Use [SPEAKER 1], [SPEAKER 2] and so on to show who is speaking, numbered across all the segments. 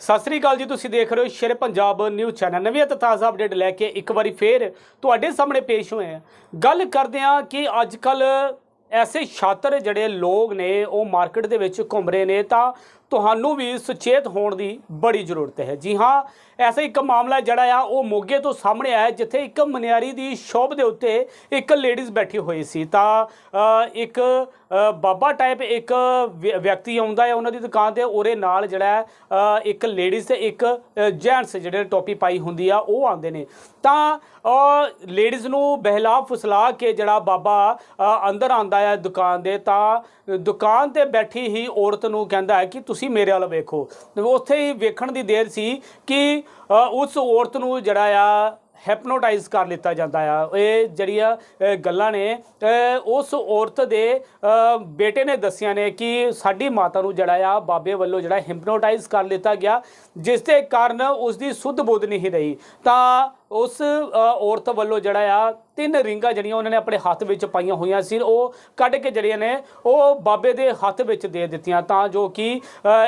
[SPEAKER 1] ਸਤਿ ਸ੍ਰੀ ਅਕਾਲ ਜੀ, ਤੁਸੀਂ ਦੇਖ ਰਹੇ ਹੋ ਸ਼ੇਰ ਪੰਜਾਬ ਨਿਊਜ਼ ਚੈਨਲ। ਨਵੀਂ ਅਤੇ ਤਾਜ਼ਾ ਅਪਡੇਟ ਲੈ ਕੇ ਇੱਕ ਵਾਰੀ ਫੇਰ ਤੁਹਾਡੇ ਸਾਹਮਣੇ ਪੇਸ਼ ਹੋਏ ਹਾਂ। ਗੱਲ ਕਰਦੇ ਹਾਂ ਕਿ ਅੱਜ ਕੱਲ ਐਸੇ ਛਾਤਰ ਜਿਹੜੇ ਲੋਕ ਨੇ, ਉਹ ਮਾਰਕੀਟ ਦੇ ਵਿੱਚ ਘੁੰਮ ਰਹੇ ਨੇ ਤਾਂ ਤੁਹਾਨੂੰ ਵੀ ਸੁਚੇਤ ਹੋਣ ਦੀ ਬੜੀ ਜ਼ਰੂਰਤ ਹੈ। ਜੀ ਹਾਂ, ਐਸਾ ਇੱਕ ਮਾਮਲਾ ਜਿਹੜਾ ਆ, ਉਹ ਮੋਗੇ ਤੋਂ ਸਾਹਮਣੇ ਆਇਆ, ਜਿੱਥੇ ਇੱਕ ਮਨਿਆਰੀ ਦੀ ਸ਼ੋਪ ਦੇ ਉੱਤੇ ਇੱਕ ਲੇਡੀਜ਼ ਬੈਠੀ ਹੋਈ ਸੀ। ਤਾਂ ਇੱਕ ਬਾਬਾ ਟਾਈਪ ਇੱਕ ਵਿ- ਵਿਅਕਤੀ ਆਉਂਦਾ ਹੈ ਉਹਨਾਂ ਦੀ ਦੁਕਾਨ ਤੇ, ਉਹਦੇ ਨਾਲ ਜਿਹੜਾ ਇੱਕ ਲੇਡੀਜ਼ ਤੇ ਇੱਕ ਜੈਂਟਸ ਜਿਹੜੇ ਟੋਪੀ ਪਾਈ ਹੁੰਦੀ ਆ, ਉਹ ਆਉਂਦੇ ਨੇ। ਤਾਂ ਲੇਡੀਜ਼ ਨੂੰ ਬਹਿਲਾ ਫੁਸਲਾ ਕੇ ਜਿਹੜਾ ਬਾਬਾ ਅੰਦਰ ਆਂਦਾ ਹੈ ਦੁਕਾਨ ਦੇ, ਤਾਂ ਦੁਕਾਨ ਤੇ ਬੈਠੀ ਹੀ ਔਰਤ ਨੂੰ ਕਹਿੰਦਾ ਹੈ ਕਿ ਤੁਸੀਂ ਮੇਰੇ ਵੱਲ ਵੇਖੋ। ਉੱਥੇ ਹੀ ਵੇਖਣ ਦੀ ਦੇਰ ਸੀ ਕਿ ਉਸ ਔਰਤ ਨੂੰ ਜਿਹੜਾ ਆ ਹੈਪਨੋਟਾਈਜ਼ ਕਰ ਲਿੱਤਾ ਜਾਂਦਾ ਆ। ਇਹ ਜਿਹੜੀਆਂ ਗੱਲਾਂ ਨੇ ਉਸ ਔਰਤ ਦੇ ਬੇਟੇ ਨੇ ਦੱਸੀਆਂ ਨੇ ਕਿ ਸਾਡੀ ਮਾਤਾ ਨੂੰ ਜਿਹੜਾ ਆ, ਬਾਬੇ ਵੱਲੋਂ ਜਿਹੜਾ ਹਿਪਨੋਟਾਈਜ਼ ਕਰ ਲਿੱਤਾ ਗਿਆ, ਜਿਸ ਦੇ ਕਾਰਨ ਉਸ ਦੀ ਸੁੱਧ ਬੁੱਧ ਨਹੀਂ ਰਹੀ। ਤਾਂ ਉਸ ਔਰਤ ਵੱਲੋਂ ਜਿਹੜਾ ਆ, ਤਿੰਨ ਰਿੰਗਾਂ ਜਿਹੜੀਆਂ ਉਹਨਾਂ ਨੇ ਆਪਣੇ ਹੱਥ ਵਿੱਚ ਪਾਈਆਂ ਹੋਈਆਂ ਸੀ, ਉਹ ਕੱਢ ਕੇ ਜਿਹੜੀਆਂ ਨੇ, ਉਹ ਬਾਬੇ ਦੇ ਹੱਥ ਵਿੱਚ ਦੇ ਦਿੱਤੀਆਂ ਤਾਂ ਜੋ ਕਿ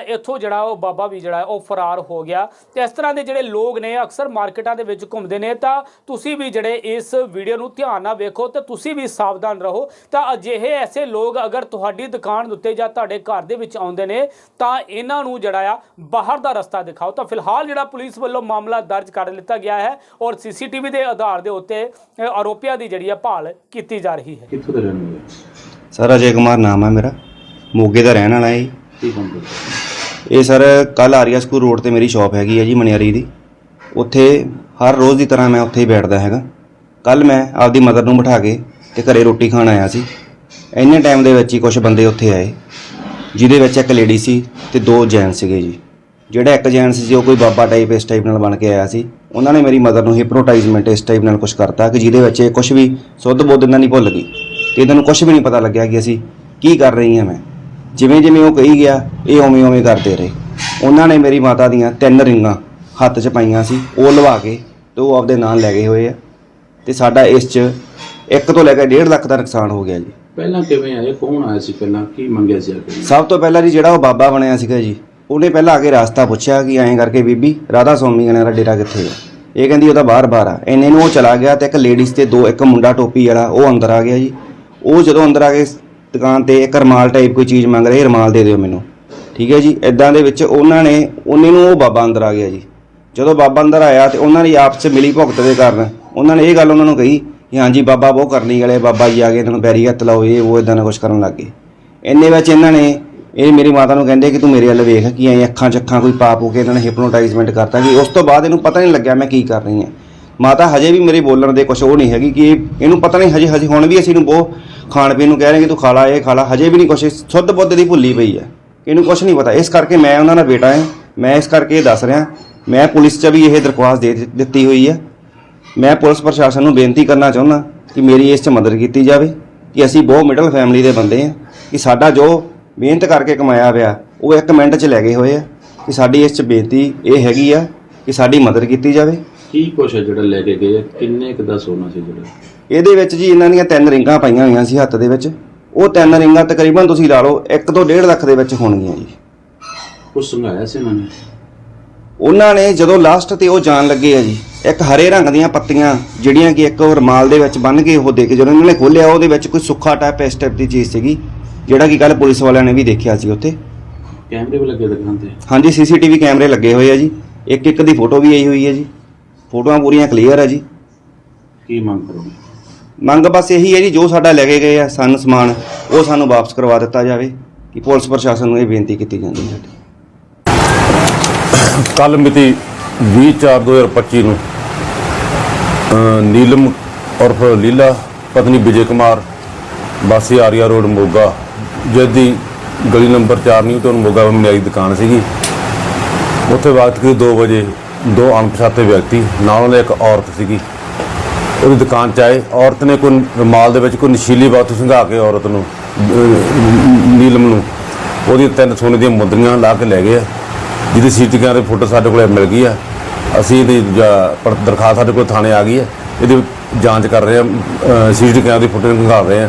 [SPEAKER 1] ਇੱਥੋਂ ਜਿਹੜਾ ਉਹ ਬਾਬਾ ਵੀ ਜਿਹੜਾ, ਉਹ ਫਰਾਰ ਹੋ ਗਿਆ। ਤੇ ਇਸ ਤਰ੍ਹਾਂ ਦੇ ਜਿਹੜੇ ਲੋਕ ਨੇ, ਅਕਸਰ ਮਾਰਕੀਟਾਂ ਦੇ ਵਿੱਚ ਘੁੰਮਦੇ ਨੇ, ਤਾਂ ਤੁਸੀਂ ਵੀ ਜਿਹੜੇ ਇਸ ਵੀਡੀਓ ਨੂੰ ਧਿਆਨ ਨਾਲ ਵੇਖੋ ਤੇ ਤੁਸੀਂ ਵੀ ਸਾਵਧਾਨ ਰਹੋ। ਤਾਂ ਅਜਿਹੇ ਐਸੇ ਲੋਕ ਅਗਰ ਤੁਹਾਡੀ ਦੁਕਾਨ ਦੇ ਉੱਤੇ ਜਾਂ ਤੁਹਾਡੇ ਘਰ ਦੇ ਵਿੱਚ ਆਉਂਦੇ ਨੇ, ਤਾਂ ਇਹਨਾਂ ਨੂੰ ਜਿਹੜਾ ਆ, ਬਾਹਰ ਦਾ ਰਸਤਾ ਦਿਖਾਓ। ਤਾਂ ਫਿਲਹਾਲ ਜਿਹੜਾ ਪੁਲਿਸ ਵੱਲੋਂ ਮਾਮਲਾ ਦਰਜ ਕਰ ਲਿੱਤਾ ਗਿਆ ਹੈ ਔਰ ਸੀਸੀਟੀਵੀ ਦੇ ਆਧਾਰ ਦੇ ਉੱਤੇ ਆਰੋਪੀਆਂ ਦੀ ਜਿਹੜੀ ਆ ਭਾਲ ਕੀਤੀ ਜਾ ਰਹੀ ਹੈ।
[SPEAKER 2] ਕਿੱਥੋਂ ਦੇ ਰਹਿਣ ਵਾਲੇ
[SPEAKER 3] ਸਰ ਅਜੇ ਕੁਮਾਰ ਨਾਮ ਹੈ ਮੇਰਾ। ਮੋਗੇ ਦਾ ਰਹਿਣ ਵਾਲਾ ਹੈ ਜੀ।
[SPEAKER 2] ਕੀ ਕੰਮ ਕਰਦੇ
[SPEAKER 3] ਇਹ ਸਰ ਕੱਲ ਆਰੀਆ ਸਕੂਲ ਰੋਡ ਤੇ ਮੇਰੀ ਸ਼ਾਪ ਹੈਗੀ ਹੈ ਜੀ ਮਨਿਆਰੀ ਦੀ। ਉੱਥੇ ਹਰ ਰੋਜ਼ ਦੀ ਤਰ੍ਹਾਂ ਮੈਂ ਉੱਥੇ ਹੀ ਬੈਠਦਾ ਹੈਗਾ। ਕੱਲ ਮੈਂ ਆਪਦੀ ਮਦਰ ਨੂੰ ਬਿਠਾ ਕੇ ਤੇ ਘਰੇ ਰੋਟੀ ਖਾਣ ਆਇਆ ਸੀ। ਇੰਨੇ ਟਾਈਮ ਦੇ ਵਿੱਚ ਹੀ ਕੁਝ ਬੰਦੇ ਉੱਥੇ ਆਏ ਜਿਹਦੇ ਵਿੱਚ ਇੱਕ ਲੇਡੀ ਸੀ ਤੇ ਦੋ ਜੈਂਟਸ ਸੀਗੇ ਜੀ। ਜਿਹੜਾ ਇੱਕ ਜੈਂਟਸ ਸੀ ਉਹ ਕੋਈ ਬਾਬਾ ਟਾਈਪ ਇਸ ਟਾਈਪ ਨਾਲ ਬਣ ਕੇ ਆਇਆ ਸੀ। ਉਹਨਾਂ ਨੇ ਮੇਰੀ ਮਦਰ ਨੂੰ ਹਿਪਨੋਟਾਈਜ਼ਮੈਂਟ ਇਸ ਟਾਈਪ ਨਾਲ ਕੁਝ ਕਰਤਾ ਕਿ ਜਿਹਦੇ ਵਿੱਚ ਇਹ ਕੁਝ ਵੀ ਸੁੱਧ ਬੁੱਧ ਇਹਨਾਂ ਨਹੀਂ ਭੁੱਲ ਗਈ। ਤੇ ਇਹਨਾਂ ਨੂੰ ਕੁਝ ਵੀ ਨਹੀਂ ਪਤਾ ਲੱਗਿਆ ਕਿ ਅਸੀਂ ਕੀ ਕਰ ਰਹੀ ਹਾਂ ਮੈਂ। ਜਿਵੇਂ ਜਿਵੇਂ ਉਹ ਕਹੀ ਗਿਆ ਇਹ ਉਵੇਂ ਉਵੇਂ ਕਰਦੇ ਰਹੇ। ਉਹਨਾਂ ਨੇ ਮੇਰੀ ਮਾਤਾ ਦੀਆਂ ਤਿੰਨ ਰਿੰਗਾਂ ਹੱਥ 'ਚ ਪਾਈਆਂ ਸੀ ਉਹ ਲਵਾ ਕੇ ਤੇ ਉਹ ਆਪਦੇ ਨਾਲ ਲੈ ਗਏ ਹੋਏ ਆ। ਤੇ ਸਾਡਾ ਇਸ 'ਚ ਇੱਕ ਤੋਂ ਲੈ ਕੇ 1.5 ਲੱਖ ਦਾ ਨੁਕਸਾਨ ਹੋ ਗਿਆ ਜੀ।
[SPEAKER 2] ਪਹਿਲਾਂ ਕਿਵੇਂ ਆਏ? ਕੌਣ ਆਇਆ ਸੀ ਪਹਿਲਾਂ? ਕੀ ਮੰਗਿਆ ਸੀ
[SPEAKER 3] ਸਭ ਤੋਂ ਪਹਿਲਾਂ ਜੀ ਜਿਹੜਾ ਉਹ ਬਾਬਾ ਬਣਿਆ ਸੀਗਾ ਜੀ ਉਹਨੇ ਪਹਿਲਾਂ ਆ ਕੇ ਰਾਸਤਾ ਪੁੱਛਿਆ ਕਿ ਐਂ ਕਰਕੇ ਬੀਬੀ, ਰਾਧਾ ਸਵਾਮੀ ਗਣੇ ਦਾ ਡੇਰਾ ਕਿੱਥੇ ਹੈ ਇਹ ਕਹਿੰਦੀ ਉਹਦਾ ਬਾਹਰ ਬਾਹਰ ਆ। ਇੰਨੇ ਨੂੰ ਉਹ ਚਲਾ ਗਿਆ ਤੇ ਇੱਕ ਲੇਡੀਜ਼ ਤੇ ਦੋ, ਇੱਕ ਮੁੰਡਾ ਟੋਪੀ ਵਾਲਾ, ਉਹ ਅੰਦਰ ਆ ਗਿਆ ਜੀ। ਉਹ ਜਦੋਂ ਅੰਦਰ ਆ ਕੇ ਦੁਕਾਨ ਤੇ ਇੱਕ ਰਮਾਲ ਟਾਈਪ ਕੋਈ ਚੀਜ਼ ਮੰਗ ਰਹੀ ਰਮਾਲ ਦੇ ਦਿਓ ਮੈਨੂੰ। ਠੀਕ ਹੈ ਜੀ? ਇਦਾਂ ਦੇ ਵਿੱਚ ਉਹਨਾਂ ਨੇ, ਉਹਨੇ ਨੂੰ ਉਹ ਬਾਬਾ ਅੰਦਰ ਆ ਗਿਆ ਜੀ। ਜਦੋਂ ਬਾਬਾ ਅੰਦਰ ਆਇਆ ਤੇ ਉਹਨਾਂ ਦੀ ਆਪਸ ਚ ਮਿਲੀ ਭੁਗਤ ਦੇ ਕਾਰਨ, ਉਹਨਾਂ ਨੇ ਇਹ ਗੱਲ ਉਹਨਾਂ ਨੂੰ ਕਹੀ ਕਿ ਹਾਂਜੀ ਬਾਬਾ ਬਹੁਤ ਕਰਨੀ ਵਾਲੇ, ਬਾਬਾ ਜੀ ਆ ਗਏ, ਇਹਨਾਂ ਨੂੰ ਪੈਰੀ ਹੱਥ ਲਾਓ, ਇਹ, ਉਹ ਇਦਾਂ ਦਾ ਕੁਝ ਕਰਨ ਲੱਗ ਗਏ। ਇੰਨੇ ਵਿੱਚ ਇਹਨਾਂ ਨੇ ਇਹ ਮੇਰੀ ਮਾਤਾ ਨੂੰ ਕਹਿੰਦੇ ਕਿ ਤੂੰ ਮੇਰੇ ਵੱਲ ਵੇਖ, ਕਿ ਐਂ ਅੱਖਾਂ ਚੱਖਾਂ ਕੋਈ ਪਾਪ ਹੋ ਕੇ ਇਹਨਾਂ ਨੇ ਹਿਪਨੋਟਾਈਜ਼ਮੈਂਟ ਕਰਤਾ ਕਿ ਉਸ ਤੋਂ ਬਾਅਦ ਇਹਨੂੰ ਪਤਾ ਨਹੀਂ ਲੱਗਿਆ ਮੈਂ ਕੀ ਕਰ ਰਹੀ ਹਾਂ। ਮਾਤਾ ਹਜੇ ਵੀ ਮੇਰੇ ਬੋਲਣ ਦੇ ਕੁਝ ਉਹ ਨਹੀਂ ਹੈਗੀ ਕਿ ਇਹਨੂੰ ਪਤਾ ਨਹੀਂ ਹਜੇ ਹਜੇ ਹੁਣ ਵੀ ਅਸੀਂ ਨੂੰ ਬਹੁਤ ਖਾਣ ਪੀਣ ਨੂੰ ਕਹਿ ਰਹੇ ਕਿ ਤੂੰ ਖਾ ਲਾ, ਇਹ ਖਾ ਲਾ। ਹਜੇ ਵੀ ਨਹੀਂ ਕੁਝ ਸੁੱਧ ਬੁੱਧ ਦੀ ਭੁੱਲੀ ਪਈ ਹੈ। ਇਹਨੂੰ ਕੁਝ ਨਹੀਂ ਪਤਾ। ਇਸ ਕਰਕੇ ਮੈਂ ਉਹਨਾਂ ਦਾ ਬੇਟਾ ਹਾਂ। ਮੈਂ ਇਸ ਕਰਕੇ ਇਹ ਦੱਸ ਰਿਹਾ। ਮੈਂ ਪੁਲਿਸ 'ਚ ਵੀ ਇਹ ਦਰਖਾਸਤ ਦੇ ਦਿੱ- ਦਿੱਤੀ ਹੋਈ ਹੈ। ਮੈਂ ਪੁਲਿਸ ਪ੍ਰਸ਼ਾਸਨ ਨੂੰ ਬੇਨਤੀ ਕਰਨਾ ਚਾਹੁੰਦਾ ਕਿ ਮੇਰੀ ਇਸ 'ਚ ਮਦਦ ਕੀਤੀ ਜਾਵੇ, ਕਿ ਅਸੀਂ ਬਹੁਤ ਮਿਡਲ ਫੈਮਿਲੀ ਦੇ ਬੰਦੇ ਹਾਂ, ਕਿ ਸਾਡਾ ਜੋ ਮਿਹਨਤ ਕਰਕੇ ਕਮਾਇਆ ਪਿਆ ਉਹ ਇੱਕ ਮਿੰਟ 'ਚ ਲੈ ਗਏ ਹੋਏ ਆ ਕਿ ਸਾਡੀ ਇਸ 'ਚ ਬੇਨਤੀ ਇਹ ਹੈਗੀ ਆ ਕਿ ਸਾਡੀ ਮਦਦ ਕੀਤੀ ਜਾਵੇ।
[SPEAKER 2] ਕੀ ਕੁਛ ਹੈ ਜਿਹੜਾ ਲੈ ਕੇ ਗਏ ਕਿੰਨੇ ਕੁ ਦਾ ਸੋਨਾ ਸੀ ਜਿਹੜਾ?
[SPEAKER 3] ਇਹਦੇ ਵਿੱਚ ਜੀ ਇਹਨਾਂ ਦੀਆਂ ਤਿੰਨ ਰਿੰਗਾਂ ਪਾਈਆਂ ਹੋਈਆਂ ਸੀ ਹੱਥ ਦੇ ਵਿੱਚ। ਉਹ ਤਿੰਨ ਰਿੰਗਾਂ ਤਕਰੀਬਨ ਤੁਸੀਂ ਲਾ ਲਓ 1 ਤੋਂ 1.5 ਲੱਖ ਦੇ ਵਿੱਚ ਹੋਣਗੀਆਂ ਜੀ।
[SPEAKER 2] ਕੁਛ ਸੰਘਾਇਆ ਸੀ ਉਹਨਾਂ ਨੇ?
[SPEAKER 3] ਉਹਨਾਂ ਨੇ ਜਦੋਂ ਲਾਸਟ ਤੇ ਉਹ ਜਾਣ ਲੱਗੇ ਆ ਜੀ ਇੱਕ ਹਰੇ ਰੰਗ ਦੀਆਂ ਪੱਤੀਆਂ ਜਿਹੜੀਆਂ ਕਿ ਇੱਕ ਰਮਾਲ ਦੇ ਵਿੱਚ ਬੰਨ ਕੇ ਉਹ ਦੇ ਕੇ ਜਦੋਂ ਇਹਨਾਂ ਨੇ ਖੋਲਿਆ ਉਹਦੇ ਵਿੱਚ ਕੋਈ ਸੁੱਖਾ ਟਾਈਪ ਇਸ ਟਾਈਪ ਦੀ ਚੀਜ਼ ਸੀਗੀ। ਜਿਹੜਾ ਕਿ ਕੱਲ ਪੁਲਿਸ ਵਾਲਿਆਂ ਨੇ ਵੀ ਦੇਖਿਆ ਸੀ ਉੱਥੇ।
[SPEAKER 2] ਕੈਮਰੇ ਵੀ ਲੱਗੇ ਦੁਕਾਨ ਤੇ
[SPEAKER 3] ਹਾਂਜੀ ਸੀਸੀਟੀਵੀ ਕੈਮਰੇ ਲੱਗੇ ਹੋਏ ਆ ਜੀ। ਇੱਕ ਇੱਕ ਦੀ ਫੋਟੋ ਵੀ ਆਈ ਹੋਈ ਹੈ ਜੀ। ਫੋਟੋਆਂ ਪੂਰੀਆਂ ਕਲੀਅਰ ਆ ਜੀ।
[SPEAKER 2] ਕੀ ਮੰਗ ਕਰੋਗੇ?
[SPEAKER 3] ਮੰਗ ਬਸ ਇਹੀ ਹੈ ਜੀ ਜੋ ਸਾਡਾ ਲੈ ਕੇ ਗਏ ਆ ਸਾਨੂੰ ਸਮਾਨ ਉਹ ਸਾਨੂੰ ਵਾਪਸ ਕਰਵਾ ਦਿੱਤਾ ਜਾਵੇ ਕਿ ਪੁਲਿਸ ਪ੍ਰਸ਼ਾਸਨ ਨੂੰ ਇਹ ਬੇਨਤੀ ਕੀਤੀ ਜਾਂਦੀ ਹੈ। ਸਾਡੀ
[SPEAKER 4] ਕੱਲ ਮਿਤੀ 20/4/2025 ਨੂੰ ਨੀਲਮ ਉਰਫ ਲੀਲਾ ਪਤਨੀ ਵਿਜੇ ਕੁਮਾਰ ਬਾਸੀ ਆਰੀਆ ਰੋਡ ਮੋਗਾ ਜਿਹਦੀ ਗਲੀ ਨੰਬਰ 4 ਨਹੀਂ ਤੋਂ ਮੋਗਾ ਵਿੱਚ ਮੇਰੀ ਦੁਕਾਨ ਸੀਗੀ। ਉੱਥੇ ਵਕਤ ਕਿ 2 ਵਜੇ ਦੋ ਅਣਪਛਾਤੇ ਵਿਅਕਤੀ, ਨਾਲ ਉਹਨੇ ਇੱਕ ਔਰਤ ਸੀਗੀ। ਉਹਦੀ ਦੁਕਾਨ 'ਚ ਆਏ। ਔਰਤ ਨੇ ਕੋਈ ਰੁਮਾਲ ਦੇ ਵਿੱਚ ਕੋਈ ਨਸ਼ੀਲੀ ਵਸਤੂ ਸੰਘਾ ਕੇ ਔਰਤ ਨੂੰ ਨੀਲਮ ਨੂੰ ਉਹਦੀ ਤਿੰਨ ਸੋਨੇ ਦੀਆਂ ਮੁੰਦਰੀਆਂ ਲਾ ਕੇ ਲੈ ਗਏ ਆ। ਜਿਹਦੀ ਸੀਟੀ ਕੈਮਰੇ ਫੋਟੋ ਸਾਡੇ ਕੋਲ ਮਿਲ ਗਈ ਆ। ਅਸੀਂ ਇਹਦੀ ਜਾ- ਦਰਖਾਸਤ ਸਾਡੇ ਕੋਲ ਥਾਣੇ ਆ ਗਈ ਹੈ ਇਹਦੀ ਜਾਂਚ ਕਰ ਰਹੇ ਆ ਸੀਟੀ ਕੈਮਰੇ ਦੀ ਫੋਟੋ ਸੰਘਾ ਰਹੇ ਆ।